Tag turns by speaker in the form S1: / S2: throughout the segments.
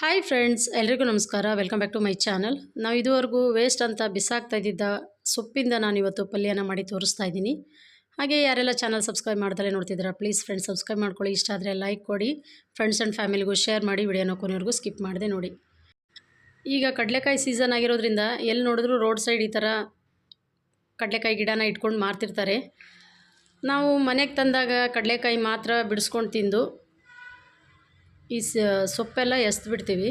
S1: Hi friends ಎಲ್ರಿಗೂ ನಮಸ್ಕಾರ. Welcome back to my channel ನಾವು ಇದುವರೆಗೂ ವೇಸ್ಟ್ ಅಂತ ಬಿಸಾಕ್ತಾ ಇದ್ದಿದ್ದ ಸೊಪ್ಪಿಂದ ನಾನು ಇವತ್ತು ಪಲ್ಯನ ಮಾಡಿ ತೋರಿಸ್ತಾ ಇದ್ದೀನಿ. ಹಾಗೆ ಯಾರೆಲ್ಲ ಚಾನಲ್ ಸಬ್ಸ್ಕ್ರೈಬ್ ಮಾಡ್ತಾರೆ ನೋಡ್ತಿದ್ದೀರಾ ಪ್ಲೀಸ್ ಫ್ರೆಂಡ್ಸ್ ಸಬ್ಸ್ಕ್ರೈಬ್ ಮಾಡ್ಕೊಳ್ಳಿ. ಇಷ್ಟ ಆದರೆ ಲೈಕ್ ಕೊಡಿ. ಫ್ರೆಂಡ್ಸ್ ಆ್ಯಂಡ್ ಫ್ಯಾಮಿಲಿಗೂ ಶೇರ್ ಮಾಡಿ ವಿಡಿಯೋನ ಕೊನೆವರೆಗೂ ಸ್ಕಿಪ್ ಮಾಡಿದೆ ನೋಡಿ. ಈಗ ಕಡಲೆಕಾಯಿ ಸೀಸನ್ ಆಗಿರೋದ್ರಿಂದ ಎಲ್ಲಿ ನೋಡಿದ್ರು ರೋಡ್ ಸೈಡ್ ಈ ಥರ ಕಡಲೆಕಾಯಿ ಗಿಡನ ಇಟ್ಕೊಂಡು ಮಾರ್ತಿರ್ತಾರೆ. ನಾವು ಮನೆಗೆ ತಂದಾಗ ಕಡಲೆಕಾಯಿ ಮಾತ್ರ ಬಿಡಿಸ್ಕೊಂಡು ತಿಂದು ಈ ಸೊಪ್ಪೆಲ್ಲ ಎಸ್ದು ಬಿಡ್ತೀವಿ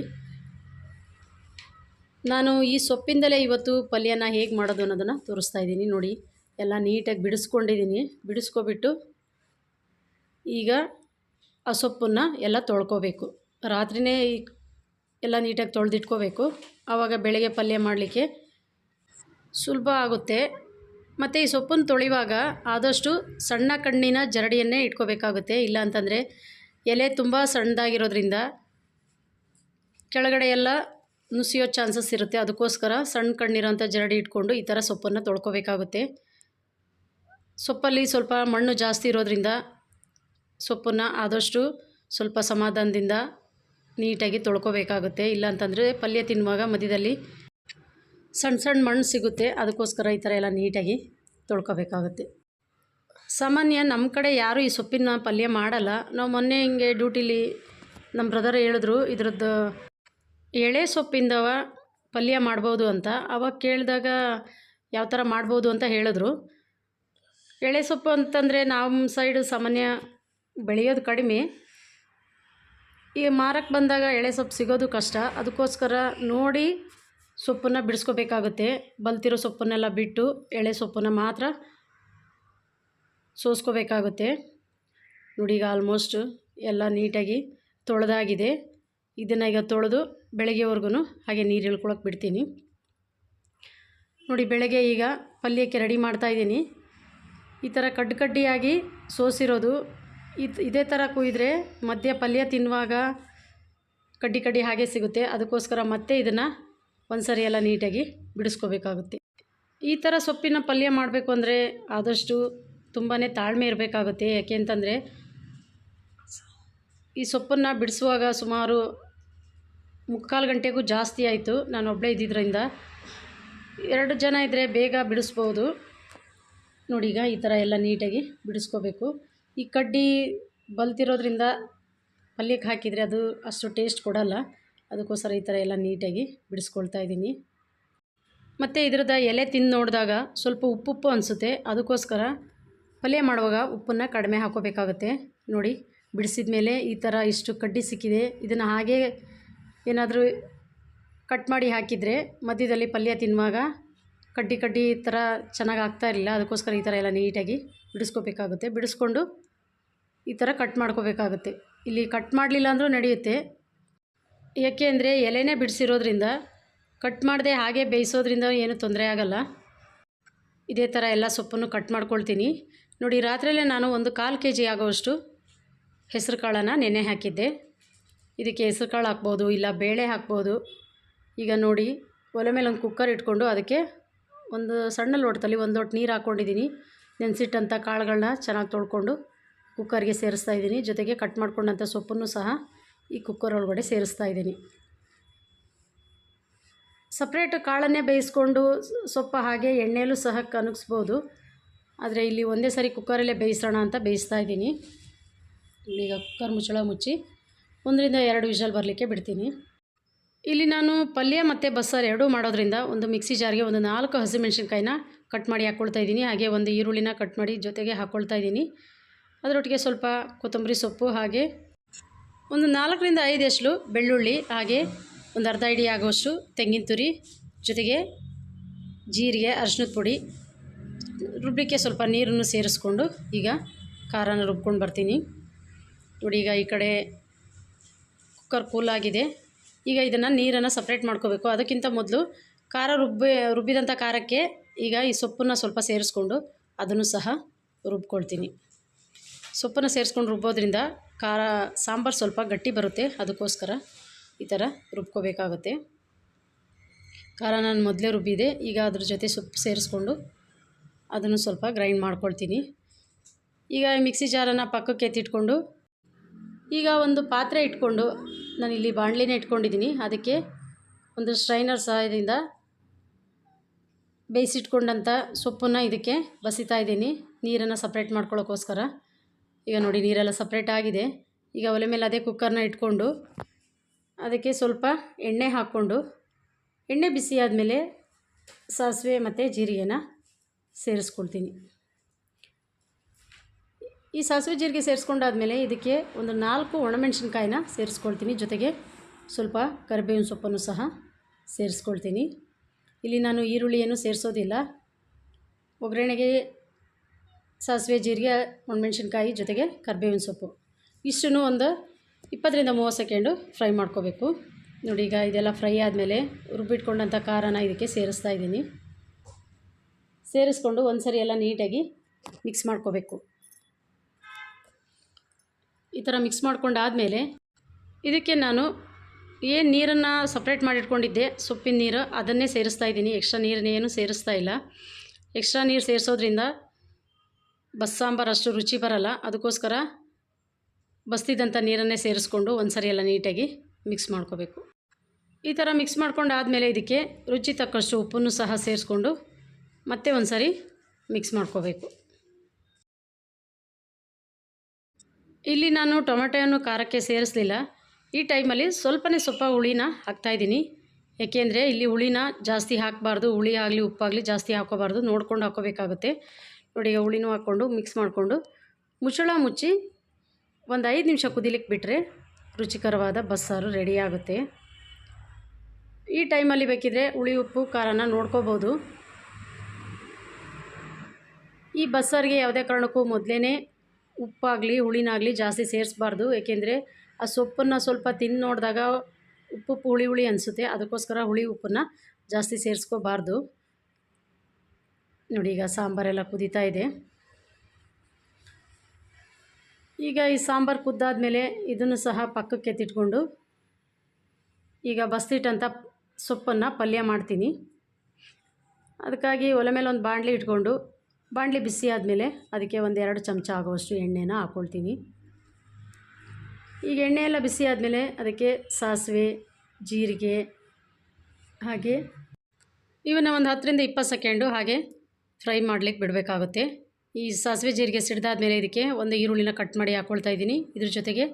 S1: ನಾನು ಈ ಸೊಪ್ಪಿಂದಲೇ ಇವತ್ತು ಪಲ್ಯನ ಹೇಗೆ ಮಾಡೋದು ಅನ್ನೋದನ್ನು ತೋರಿಸ್ತಾ ಇದ್ದೀನಿ ನೋಡಿ. ಎಲ್ಲ ನೀಟಾಗಿ ಬಿಡಿಸ್ಕೊಂಡಿದ್ದೀನಿ. ಬಿಡಿಸ್ಕೊಬಿಟ್ಟು ಈಗ ಆ ಸೊಪ್ಪನ್ನು ಎಲ್ಲ ತೊಳ್ಕೋಬೇಕು. ರಾತ್ರಿಯೇ ಎಲ್ಲ ನೀಟಾಗಿ ತೊಳೆದಿಟ್ಕೋಬೇಕು. ಆವಾಗ ಬೆಳಗ್ಗೆ ಪಲ್ಯ ಮಾಡಲಿಕ್ಕೆ ಸುಲಭ ಆಗುತ್ತೆ. ಮತ್ತು ಈ ಸೊಪ್ಪನ್ನು ತೊಳೆಯುವಾಗ ಆದಷ್ಟು ಸಣ್ಣ ಕಣ್ಣಿನ ಜರಡಿಯನ್ನೇ ಇಟ್ಕೋಬೇಕಾಗುತ್ತೆ. ಇಲ್ಲ ಅಂತಂದರೆ ಎಲೆ ತುಂಬ ಸಣ್ಣದಾಗಿರೋದ್ರಿಂದ ಕೆಳಗಡೆ ಎಲ್ಲ ನುಸಿಯೋ ಚಾನ್ಸಸ್ ಇರುತ್ತೆ. ಅದಕ್ಕೋಸ್ಕರ ಸಣ್ಣ ಕಣ್ಣಿರೋಂಥ ಜರಡಿ ಇಟ್ಕೊಂಡು ಈ ಥರ ಸೊಪ್ಪನ್ನು ತೊಳ್ಕೊಬೇಕಾಗುತ್ತೆ. ಸೊಪ್ಪಲ್ಲಿ ಸ್ವಲ್ಪ ಮಣ್ಣು ಜಾಸ್ತಿ ಇರೋದ್ರಿಂದ ಸೊಪ್ಪನ್ನು ಆದಷ್ಟು ಸ್ವಲ್ಪ ಸಮಾಧಾನದಿಂದ ನೀಟಾಗಿ ತೊಳ್ಕೊಬೇಕಾಗುತ್ತೆ. ಇಲ್ಲಾಂತಂದರೆ ಪಲ್ಯ ತಿನ್ನುವಾಗ ಮಧ್ಯದಲ್ಲಿ ಸಣ್ಣ ಸಣ್ಣ ಮಣ್ಣು ಸಿಗುತ್ತೆ. ಅದಕ್ಕೋಸ್ಕರ ಈ ಥರ ಎಲ್ಲ ನೀಟಾಗಿ ತೊಳ್ಕೊಬೇಕಾಗುತ್ತೆ. ಸಾಮಾನ್ಯ ನಮ್ಮ ಕಡೆ ಯಾರೂ ಈ ಸೊಪ್ಪಿನ ಪಲ್ಯ ಮಾಡಲ್ಲ. ನಾವು ಮೊನ್ನೆ ಹಿಂಗೆ ಡ್ಯೂಟಿಲಿ ನಮ್ಮ ಬ್ರದರ್ ಹೇಳಿದ್ರು, ಇದ್ರದ್ದು ಎಳೆ ಸೊಪ್ಪಿಂದವ ಪಲ್ಯ ಮಾಡ್ಬೋದು ಅಂತ. ಅವಾಗ ಕೇಳಿದಾಗ ಯಾವ ಥರ ಮಾಡ್ಬೋದು ಅಂತ ಹೇಳಿದ್ರು. ಎಳೆ ಸೊಪ್ಪು ಅಂತಂದರೆ ನಮ್ಮ ಸೈಡು ಸಾಮಾನ್ಯ ಬೆಳೆಯೋದು ಕಡಿಮೆ. ಈ ಮಾರಕ್ಕೆ ಬಂದಾಗ ಎಳೆ ಸೊಪ್ಪು ಸಿಗೋದು ಕಷ್ಟ. ಅದಕ್ಕೋಸ್ಕರ ನೋಡಿ ಸೊಪ್ಪನ್ನು ಬಿಡಿಸ್ಕೋಬೇಕಾಗುತ್ತೆ. ಬಲ್ತಿರೋ ಸೊಪ್ಪನ್ನೆಲ್ಲ ಬಿಟ್ಟು ಎಳೆ ಸೊಪ್ಪನ್ನು ಮಾತ್ರ ಸೋಸ್ಕೋಬೇಕಾಗುತ್ತೆ. ನೋಡಿ ಈಗ ಆಲ್ಮೋಸ್ಟ್ ಎಲ್ಲ ನೀಟಾಗಿ ತೊಳೆದಾಗಿದೆ. ಇದನ್ನು ಈಗ ತೊಳೆದು ಬೆಳಗ್ಗೆವರೆಗೂ ಹಾಗೆ ನೀರು ಇಳ್ಕೊಳಕ್ಕೆ ಬಿಡ್ತೀನಿ. ನೋಡಿ ಬೆಳಗ್ಗೆ ಈಗ ಪಲ್ಯಕ್ಕೆ ರೆಡಿ ಮಾಡ್ತಾಯಿದ್ದೀನಿ ಈ ಥರ ಕಡ್ಡು ಕಡ್ಡಿಯಾಗಿ ಸೋಸಿರೋದು, ಇದು ಇದೇ ಥರ ಕುಯ್ದರೆ ಮಧ್ಯ ಪಲ್ಯ ತಿನ್ನುವಾಗ ಕಡ್ಡಿ ಕಡ್ಡಿ ಹಾಗೆ ಸಿಗುತ್ತೆ. ಅದಕ್ಕೋಸ್ಕರ ಮತ್ತೆ ಇದನ್ನು ಒಂದು ಸರಿ ಎಲ್ಲ ನೀಟಾಗಿ ಬಿಡಿಸ್ಕೋಬೇಕಾಗುತ್ತೆ. ಈ ಥರ ಸೊಪ್ಪಿನ ಪಲ್ಯ ಮಾಡಬೇಕು ಅಂದರೆ ಆದಷ್ಟು ತುಂಬಾ ತಾಳ್ಮೆ ಇರಬೇಕಾಗುತ್ತೆ. ಯಾಕೆ ಅಂತಂದರೆ, ಈ ಸೊಪ್ಪನ್ನು ಬಿಡಿಸುವಾಗ ಸುಮಾರು ಮುಕ್ಕಾಲು ಗಂಟೆಗೂ ಜಾಸ್ತಿ ಆಯಿತು. ನಾನು ಒಬ್ಬಳೇ ಇದ್ದಿದ್ದರಿಂದ ಎರಡು ಜನ ಇದ್ದರೆ ಬೇಗ ಬಿಡಿಸ್ಬೋದು. ನೋಡಿ ಈಗ ಈ ಥರ ಎಲ್ಲ ನೀಟಾಗಿ ಬಿಡಿಸ್ಕೋಬೇಕು. ಈ ಕಡ್ಡಿ ಬಲ್ತಿರೋದ್ರಿಂದ ಪಲ್ಯಕ್ಕೆ ಹಾಕಿದರೆ ಅದು ಅಷ್ಟು ಟೇಸ್ಟ್ ಕೊಡಲ್ಲ. ಅದಕ್ಕೋಸ್ಕರ ಈ ಥರ ಎಲ್ಲ ನೀಟಾಗಿ ಬಿಡಿಸ್ಕೊಳ್ತಾ ಇದ್ದೀನಿ. ಮತ್ತು ಇದ್ರದ್ದು ಎಲೆ ತಿಂದು ನೋಡಿದಾಗ ಸ್ವಲ್ಪ ಉಪ್ಪುಪ್ಪು ಅನಿಸುತ್ತೆ. ಅದಕ್ಕೋಸ್ಕರ ಪಲ್ಯ ಮಾಡುವಾಗ ಉಪ್ಪನ್ನು ಕಡಿಮೆ ಹಾಕೋಬೇಕಾಗುತ್ತೆ. ನೋಡಿ ಬಿಡಿಸಿದ ಮೇಲೆ ಈ ಥರ ಇಷ್ಟು ಕಡ್ಡಿ ಸಿಕ್ಕಿದೆ. ಇದನ್ನು ಹಾಗೆ ಏನಾದರೂ ಕಟ್ ಮಾಡಿ ಹಾಕಿದರೆ ಮಧ್ಯದಲ್ಲಿ ಪಲ್ಯ ತಿನ್ನುವಾಗ ಕಡ್ಡಿ ಕಡ್ಡಿ ಈ ಥರ ಚೆನ್ನಾಗಿ ಆಗ್ತಾ ಇರಲಿಲ್ಲ. ಅದಕ್ಕೋಸ್ಕರ ಈ ಥರ ಎಲ್ಲ ನೀಟಾಗಿ ಬಿಡಿಸ್ಕೋಬೇಕಾಗುತ್ತೆ. ಬಿಡಿಸ್ಕೊಂಡು ಈ ಥರ ಕಟ್ ಮಾಡ್ಕೋಬೇಕಾಗುತ್ತೆ. ಇಲ್ಲಿ ಕಟ್ ಮಾಡಲಿಲ್ಲ ಅಂದರೂ ನಡೆಯುತ್ತೆ. ಏಕೆ ಅಂದರೆ ಎಲೆನೇ ಬಿಡಿಸಿರೋದ್ರಿಂದ, ಕಟ್ ಮಾಡದೆ ಹಾಗೆ ಬೇಯಿಸೋದ್ರಿಂದ ಏನು ತೊಂದರೆ ಆಗಲ್ಲ. ಇದೇ ಥರ ಎಲ್ಲ ಸೊಪ್ಪನ್ನು ಕಟ್ ಮಾಡ್ಕೊಳ್ತೀನಿ. ನೋಡಿ, ರಾತ್ರಿಯಲ್ಲೇ ನಾನು ಒಂದು ಕಾಲು ಕೆ ಜಿ ಆಗೋವಷ್ಟು ಹೆಸರು ಕಾಳನ್ನು ನೆನೆ ಹಾಕಿದ್ದೆ. ಇದಕ್ಕೆ ಹೆಸರು ಕಾಳು ಹಾಕ್ಬೋದು, ಇಲ್ಲ ಬೇಳೆ ಹಾಕ್ಬೋದು. ಈಗ ನೋಡಿ, ಒಲೆ ಮೇಲೆ ಒಂದು ಕುಕ್ಕರ್ ಇಟ್ಕೊಂಡು ಅದಕ್ಕೆ ಒಂದು ಸಣ್ಣ ಲೋಟದಲ್ಲಿ ಒಂದು ಲೋಟ ನೀರು ಹಾಕ್ಕೊಂಡಿದ್ದೀನಿ. ನೆನೆಸಿಟ್ಟಂಥ ಕಾಳುಗಳನ್ನ ಚೆನ್ನಾಗಿ ತೊಳ್ಕೊಂಡು ಕುಕ್ಕರ್ಗೆ ಸೇರಿಸ್ತಾ ಇದ್ದೀನಿ. ಜೊತೆಗೆ ಕಟ್ ಮಾಡ್ಕೊಂಡಂಥ ಸೊಪ್ಪನ್ನು ಸಹ ಈ ಕುಕ್ಕರ್ ಒಳಗಡೆ ಸೇರಿಸ್ತಾ ಇದ್ದೀನಿ. ಸಪ್ರೇಟ್ ಕಾಳನ್ನೇ ಬೇಯಿಸ್ಕೊಂಡು ಸೊಪ್ಪು ಹಾಗೆ ಎಣ್ಣೆಯಲ್ಲೂ ಸಹ ಕನಗಿಸ್ಬೋದು ಆದರೆ ಇಲ್ಲಿ ಒಂದೇ ಸಾರಿ ಕುಕ್ಕರಲ್ಲೇ ಬೇಯಿಸೋಣ ಅಂತ ಬೇಯಿಸ್ತಾ ಇದ್ದೀನಿ. ಈಗ ಕುಕ್ಕರ್ ಮುಚ್ಚಳ ಮುಚ್ಚಿ ಒಂದರಿಂದ ಎರಡು ವಿಷಲ್ ಬರಲಿಕ್ಕೆ ಬಿಡ್ತೀನಿ. ಇಲ್ಲಿ ನಾನು ಪಲ್ಯ ಮತ್ತು ಬಸ್ಸಾರು ಎರಡೂ ಮಾಡೋದ್ರಿಂದ ಒಂದು ಮಿಕ್ಸಿ ಜಾರ್ಗೆ ಒಂದು ನಾಲ್ಕು ಹಸಿಮೆಣ್ಸಿನ್ಕಾಯಿನ ಕಟ್ ಮಾಡಿ ಹಾಕ್ಕೊಳ್ತಾ ಇದ್ದೀನಿ. ಹಾಗೆ ಒಂದು ಈರುಳ್ಳಿನ ಕಟ್ ಮಾಡಿ ಜೊತೆಗೆ ಹಾಕ್ಕೊಳ್ತಾ ಇದ್ದೀನಿ. ಅದರೊಟ್ಟಿಗೆ ಸ್ವಲ್ಪ ಕೊತ್ತಂಬರಿ ಸೊಪ್ಪು ಹಾಗೆ ಒಂದು ನಾಲ್ಕರಿಂದ ಐದು ಬೆಳ್ಳುಳ್ಳಿ, ಹಾಗೆ ಒಂದು ಅರ್ಧ ಇಡಿ ಆಗುವಷ್ಟು ತೆಂಗಿನ ತುರಿ, ಜೊತೆಗೆ ಜೀರಿಗೆ ಅರ್ಶಿನದ ಪುಡಿ ರುಬ್ಬಲಿಕ್ಕೆ ಸ್ವಲ್ಪ ನೀರನ್ನು ಸೇರಿಸ್ಕೊಂಡು ಈಗ ಖಾರನ ರುಬ್ಕೊಂಡು ಬರ್ತೀನಿ. ನೋಡಿ, ಈಗ ಈ ಕಡೆ ಕುಕ್ಕರ್ ಕೂಲಾಗಿದೆ ಈಗ ಇದನ್ನು ನೀರನ್ನು ಸಪ್ರೇಟ್ ಮಾಡ್ಕೋಬೇಕು. ಅದಕ್ಕಿಂತ ಮೊದಲು ಖಾರ ರುಬ್ಬಿ ರುಬ್ಬಿದಂಥ ಖಾರಕ್ಕೆ ಈಗ ಈ ಸೊಪ್ಪನ್ನು ಸ್ವಲ್ಪ ಸೇರಿಸ್ಕೊಂಡು ಅದನ್ನು ಸಹ ರುಬ್ಕೊಳ್ತೀನಿ. ಸೊಪ್ಪನ್ನು ಸೇರಿಸ್ಕೊಂಡು ರುಬ್ಬೋದ್ರಿಂದ ಖಾರ, ಸಾಂಬಾರು ಸ್ವಲ್ಪ ಗಟ್ಟಿ ಬರುತ್ತೆ. ಅದಕ್ಕೋಸ್ಕರ ಈ ಥರ ರುಬ್ಕೋಬೇಕಾಗುತ್ತೆ. ಖಾರ ನಾನು ಮೊದಲೇ ರುಬ್ಬಿದೆ. ಈಗ ಅದ್ರ ಜೊತೆ ಸೊಪ್ಪು ಸೇರಿಸ್ಕೊಂಡು ಅದನ್ನು ಸ್ವಲ್ಪ ಗ್ರೈಂಡ್ ಮಾಡ್ಕೊಳ್ತೀನಿ. ಈಗ ಮಿಕ್ಸಿ ಜಾರನ್ನು ಪಕ್ಕಕ್ಕೆ ಎತ್ತಿಟ್ಕೊಂಡು, ಈಗ ಒಂದು ಪಾತ್ರೆ ಇಟ್ಕೊಂಡು ನಾನಿಲ್ಲಿ ಬಾಣಲಿನ ಇಟ್ಕೊಂಡಿದ್ದೀನಿ. ಅದಕ್ಕೆ ಒಂದು ಸ್ಟ್ರೈನರ್ ಸಹಾಯದಿಂದ ಬೇಯಿಸಿಟ್ಕೊಂಡಂಥ ಸೊಪ್ಪನ್ನು ಇದಕ್ಕೆ ಬಸಿತಾ ಇದ್ದೀನಿ. ನೀರನ್ನು ಸಪ್ರೇಟ್ ಮಾಡ್ಕೊಳ್ಳೋಕ್ಕೋಸ್ಕರ ಈಗ ನೋಡಿ, ನೀರೆಲ್ಲ ಸಪ್ರೇಟ್ ಆಗಿದೆ. ಈಗ ಒಲೆ ಮೇಲೆ ಅದೇ ಕುಕ್ಕರ್ನ ಇಟ್ಕೊಂಡು ಅದಕ್ಕೆ ಸ್ವಲ್ಪ ಎಣ್ಣೆ ಹಾಕ್ಕೊಂಡು, ಎಣ್ಣೆ ಬಿಸಿ ಆದಮೇಲೆ ಸಾಸಿವೆ ಮತ್ತು ಜೀರಿಗೆನ ಸೇರಿಸ್ಕೊಳ್ತೀನಿ. ಈ ಸಾಸಿವೆ ಜೀರಿಗೆ ಸೇರಿಸ್ಕೊಂಡಾದ್ಮೇಲೆ ಇದಕ್ಕೆ ಒಂದು ನಾಲ್ಕು ಒಣಮೆಣಸಿನ್ಕಾಯಿನ ಸೇರಿಸ್ಕೊಳ್ತೀನಿ. ಜೊತೆಗೆ ಸ್ವಲ್ಪ ಕರಿಬೇವಿನ ಸೊಪ್ಪನ್ನು ಸಹ ಸೇರಿಸ್ಕೊಳ್ತೀನಿ. ಇಲ್ಲಿ ನಾನು ಈರುಳ್ಳಿಯನ್ನು ಸೇರಿಸೋದಿಲ್ಲ. ಒಗ್ಗರಣೆಗೆ ಸಾಸಿವೆ ಜೀರಿಗೆ, ಒಣಮೆಣಸಿನ್ಕಾಯಿ, ಜೊತೆಗೆ ಕರಿಬೇವಿನ ಸೊಪ್ಪು. ಇಷ್ಟನ್ನು ಒಂದು ಇಪ್ಪತ್ತರಿಂದ ಮೂವತ್ತು ಸೆಕೆಂಡು ಫ್ರೈ ಮಾಡ್ಕೋಬೇಕು. ನೋಡಿ, ಈಗ ಇದೆಲ್ಲ ಫ್ರೈ ಆದಮೇಲೆ ರುಬ್ಬಿಟ್ಕೊಂಡಂಥ ಖಾರನ ಇದಕ್ಕೆ ಸೇರಿಸ್ತಾ ಇದ್ದೀನಿ. ಸೇರಿಸ್ಕೊಂಡು ಒಂದು ಸರಿ ಎಲ್ಲ ನೀಟಾಗಿ ಮಿಕ್ಸ್ ಮಾಡ್ಕೋಬೇಕು. ಈ ಥರ ಮಿಕ್ಸ್ ಮಾಡ್ಕೊಂಡಾದಮೇಲೆ ಇದಕ್ಕೆ ನಾನು ಏನು ನೀರನ್ನು ಸಪ್ರೇಟ್ ಮಾಡಿಟ್ಕೊಂಡಿದ್ದೆ, ಸೊಪ್ಪಿನ ನೀರು ಅದನ್ನೇ ಸೇರಿಸ್ತಾ ಇದ್ದೀನಿ. ಎಕ್ಸ್ಟ್ರಾ ನೀರನ್ನೇನು ಸೇರಿಸ್ತಾ ಇಲ್ಲ. ಎಕ್ಸ್ಟ್ರಾ ನೀರು ಸೇರಿಸೋದ್ರಿಂದ ಬಸ್ಸಾಂಬಾರು ಅಷ್ಟು ರುಚಿ ಬರಲ್ಲ. ಅದಕ್ಕೋಸ್ಕರ ಬಸ್ತಿದ್ದಂಥ ನೀರನ್ನೇ ಸೇರಿಸ್ಕೊಂಡು ಒಂದು ಸರಿ ಎಲ್ಲ ನೀಟಾಗಿ ಮಿಕ್ಸ್ ಮಾಡ್ಕೋಬೇಕು. ಈ ಥರ ಮಿಕ್ಸ್ ಮಾಡ್ಕೊಂಡು ಆದಮೇಲೆ ಇದಕ್ಕೆ ರುಚಿ ತಕ್ಕಷ್ಟು ಉಪ್ಪನ್ನು ಸಹ ಸೇರಿಸ್ಕೊಂಡು ಮತ್ತೆ ಒಂದು ಸಾರಿ ಮಿಕ್ಸ್ ಮಾಡ್ಕೋಬೇಕು. ಇಲ್ಲಿ ನಾನು ಟೊಮೆಟೊವನ್ನು ಖಾರಕ್ಕೆ ಸೇರಿಸಲಿಲ್ಲ. ಈ ಟೈಮಲ್ಲಿ ಸ್ವಲ್ಪನೇ ಸ್ವಲ್ಪ ಹುಳಿನ ಹಾಕ್ತಾಯಿದ್ದೀನಿ ಏಕೆಂದರೆ ಇಲ್ಲಿ ಹುಳಿನ ಜಾಸ್ತಿ ಹಾಕಬಾರ್ದು, ಹುಳಿ ಆಗಲಿ ಉಪ್ಪಾಗಲಿ ಜಾಸ್ತಿ ಹಾಕೋಬಾರ್ದು ನೋಡ್ಕೊಂಡು ಹಾಕೋಬೇಕಾಗುತ್ತೆ ನೋಡಿ, ಈಗ ಹುಳಿನೂ ಹಾಕ್ಕೊಂಡು, ಮಿಕ್ಸ್ ಮಾಡಿಕೊಂಡು ಮುಚ್ಚಳ ಮುಚ್ಚಿ ಒಂದು ಐದು ನಿಮಿಷ ಕುದಿಲಿಕ್ಕೆ ಬಿಟ್ಟರೆ ರುಚಿಕರವಾದ ಬಸ್ಸಾರು ರೆಡಿಯಾಗುತ್ತೆ ಈ ಟೈಮಲ್ಲಿ ಬೇಕಿದ್ರೆ ಹುಳಿ, ಉಪ್ಪು, ಖಾರನ ನೋಡ್ಕೋಬೋದು. ಈ ಬಸ್ಸಾರಿಗೆ ಯಾವುದೇ ಕಾರಣಕ್ಕೂ ಮೊದಲೇ ಉಪ್ಪಾಗಲಿ, ಹುಳಿನಾಗಲಿ ಜಾಸ್ತಿ ಸೇರಿಸ್ಬಾರ್ದು. ಏಕೆಂದರೆ ಆ ಸೊಪ್ಪನ್ನು ಸ್ವಲ್ಪ ತಿಂದು ನೋಡಿದಾಗ ಉಪ್ಪು ಹುಳಿ ಹುಳಿ ಅನಿಸುತ್ತೆ. ಅದಕ್ಕೋಸ್ಕರ ಹುಳಿ ಉಪ್ಪನ್ನು ಜಾಸ್ತಿ ಸೇರಿಸ್ಕೋಬಾರ್ದು. ನೋಡಿ, ಈಗ ಸಾಂಬಾರೆಲ್ಲ ಕುದೀತಾ ಇದೆ. ಈಗ ಈ ಸಾಂಬಾರು ಕುದ್ದಾದಮೇಲೆ ಇದನ್ನು ಸಹ ಪಕ್ಕಕ್ಕೆ ಎತ್ತಿಟ್ಕೊಂಡು ಈಗ ಬಸ್ತಿಟ್ಟಂಥ ಸೊಪ್ಪನ್ನು ಪಲ್ಯ ಮಾಡ್ತೀನಿ. ಅದಕ್ಕಾಗಿ ಒಲೆ ಮೇಲೆ ಒಂದು ಬಾಣಲಿ ಇಟ್ಕೊಂಡು ಬಾಣಲಿ ಬಿಸಿ ಆದಮೇಲೆ ಅದಕ್ಕೆ ಒಂದು ಎರಡು ಚಮಚ ಆಗುವಷ್ಟು ಎಣ್ಣೆನ ಹಾಕ್ಕೊಳ್ತೀನಿ ಈಗ ಎಣ್ಣೆ ಎಲ್ಲ ಬಿಸಿ ಆದಮೇಲೆ ಅದಕ್ಕೆ ಸಾಸಿವೆ, ಜೀರಿಗೆ, ಹಾಗೆ ಇವನ್ನ ಒಂದು ಹತ್ತರಿಂದ ಇಪ್ಪತ್ತು ಸೆಕೆಂಡು ಹಾಗೆ ಫ್ರೈ ಮಾಡಲಿಕ್ಕೆ ಬಿಡಬೇಕಾಗುತ್ತೆ. ಈ ಸಾಸಿವೆ, ಜೀರಿಗೆ ಸಿಡ್ದಾದ್ಮೇಲೆ ಇದಕ್ಕೆ ಒಂದು ಈರುಳ್ಳಿನ ಕಟ್ ಮಾಡಿ ಹಾಕ್ಕೊಳ್ತಾ ಇದ್ದೀನಿ. ಇದ್ರ ಜೊತೆಗೆ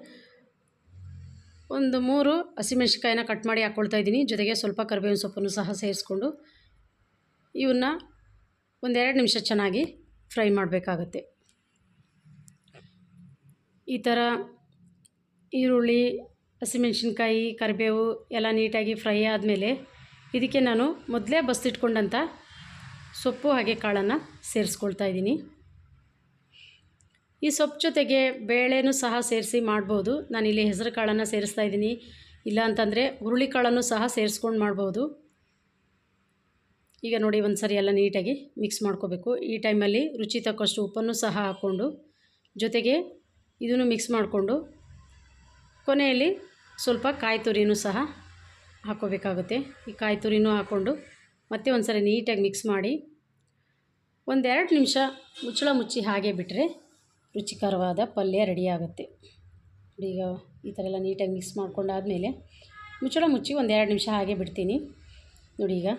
S1: ಒಂದು ಮೂರು ಹಸಿಮೆಣ್ಸಿಕಾಯಿನ ಕಟ್ ಮಾಡಿ ಹಾಕ್ಕೊಳ್ತಾ ಇದ್ದೀನಿ. ಜೊತೆಗೆ ಸ್ವಲ್ಪ ಕರಿಬೇವಿನ ಸೊಪ್ಪನ್ನು ಸಹ ಸೇರಿಸ್ಕೊಂಡು ಇವನ್ನ ಒಂದೆರಡು ನಿಮಿಷ ಚೆನ್ನಾಗಿ ಫ್ರೈ ಮಾಡಬೇಕಾಗತ್ತೆ. ಈ ಥರ ಈರುಳ್ಳಿ, ಹಸಿಮೆಣ್ಸಿನ್ಕಾಯಿ, ಕರಿಬೇವು ಎಲ್ಲ ನೀಟಾಗಿ ಫ್ರೈ ಆದಮೇಲೆ ಇದಕ್ಕೆ ನಾನು ಮೊದಲೇ ಬಸ್ತಿಟ್ಕೊಂಡಂಥ ಸೊಪ್ಪು ಹಾಗೆ ಕಾಳನ್ನು ಸೇರಿಸ್ಕೊಳ್ತಾ ಇದ್ದೀನಿ. ಈ ಸೊಪ್ಪು ಜೊತೆಗೆ ಬೇಳೆನೂ ಸಹ ಸೇರಿಸಿ ಮಾಡ್ಬೋದು. ನಾನಿಲ್ಲಿ ಹೆಸರು ಕಾಳನ್ನು ಸೇರಿಸ್ತಾ ಇದ್ದೀನಿ. ಇಲ್ಲ ಅಂತಂದರೆ ಹುರುಳಿಕಾಳನ್ನು ಸಹ ಸೇರಿಸ್ಕೊಂಡು ಮಾಡ್ಬೋದು. ಈಗ ನೋಡಿ ಒಂದು ಸರಿ ಎಲ್ಲ ನೀಟಾಗಿ ಮಿಕ್ಸ್ ಮಾಡ್ಕೋಬೇಕು. ಈ ಟೈಮಲ್ಲಿ ರುಚಿ ತಕ್ಕಷ್ಟು ಉಪ್ಪನ್ನು ಸಹ ಹಾಕ್ಕೊಂಡು, ಜೊತೆಗೆ ಇದನ್ನು ಮಿಕ್ಸ್ ಮಾಡಿಕೊಂಡು ಕೊನೆಯಲ್ಲಿ ಸ್ವಲ್ಪ ಕಾಯಿ ತುರಿನೂ ಸಹ ಹಾಕ್ಕೋಬೇಕಾಗುತ್ತೆ. ಈ ಕಾಯಿ ತುರಿನೂ ಹಾಕ್ಕೊಂಡು ಮತ್ತೆ ಒಂದು ಸರಿ ನೀಟಾಗಿ ಮಿಕ್ಸ್ ಮಾಡಿ ಒಂದೆರಡು ನಿಮಿಷ ಮುಚ್ಚಳ ಮುಚ್ಚಿ ಹಾಗೆ ಬಿಟ್ಟರೆ ರುಚಿಕರವಾದ ಪಲ್ಯ ರೆಡಿಯಾಗುತ್ತೆ ಈಗ ಈ ಥರ ಎಲ್ಲ ನೀಟಾಗಿ ಮಿಕ್ಸ್ ಮಾಡ್ಕೊಂಡಾದಮೇಲೆ ಮುಚ್ಚಳ ಮುಚ್ಚಿ ಒಂದೆರಡು ನಿಮಿಷ ಹಾಗೆ ಬಿಡ್ತೀನಿ. ನೋಡಿ ಈಗ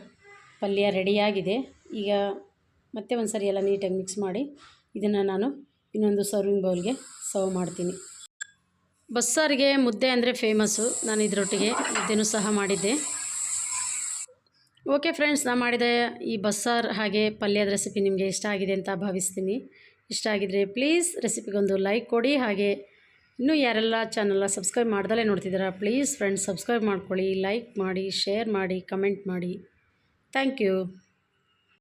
S1: ಪಲ್ಯ ರೆಡಿಯಾಗಿದೆ. ಈಗ ಮತ್ತೆ ಒಂದು ಸರಿ ಎಲ್ಲ ನೀಟಾಗಿ ಮಿಕ್ಸ್ ಮಾಡಿ ಇದನ್ನು ನಾನು ಇನ್ನೊಂದು ಸರ್ವಿಂಗ್ ಬೌಲ್ಗೆ ಸರ್ವ್ ಮಾಡ್ತೀನಿ. ಬಸ್ಸಾರಿಗೆ ಮುದ್ದೆ ಅಂದರೆ ಫೇಮಸ್ಸು ನಾನು ಇದರೊಟ್ಟಿಗೆ ಮುದ್ದೆನೂ ಸಹ ಮಾಡಿದ್ದೆ. ಓಕೆ ಫ್ರೆಂಡ್ಸ್ ನಾನು ಮಾಡಿದ ಈ ಬಸ್ಸಾರು ಹಾಗೆ ಪಲ್ಯದ ರೆಸಿಪಿ ನಿಮಗೆ ಇಷ್ಟ ಆಗಿದೆ ಅಂತ ಭಾವಿಸ್ತೀನಿ. ಇಷ್ಟ ಆಗಿದರೆ ಪ್ಲೀಸ್ ರೆಸಿಪಿಗೊಂದು ಲೈಕ್ ಕೊಡಿ. ಹಾಗೆ ಇನ್ನೂ ಯಾರೆಲ್ಲ ಚಾನಲ್ನ ಸಬ್ಸ್ಕ್ರೈಬ್ ಮಾಡ್ದಲೇ ನೋಡ್ತಿದ್ದೀರಾ ಪ್ಲೀಸ್ ಫ್ರೆಂಡ್ಸ್ ಸಬ್ಸ್ಕ್ರೈಬ್ ಮಾಡ್ಕೊಳ್ಳಿ ಲೈಕ್ ಮಾಡಿ ಶೇರ್ ಮಾಡಿ ಕಮೆಂಟ್ ಮಾಡಿ. Thank you.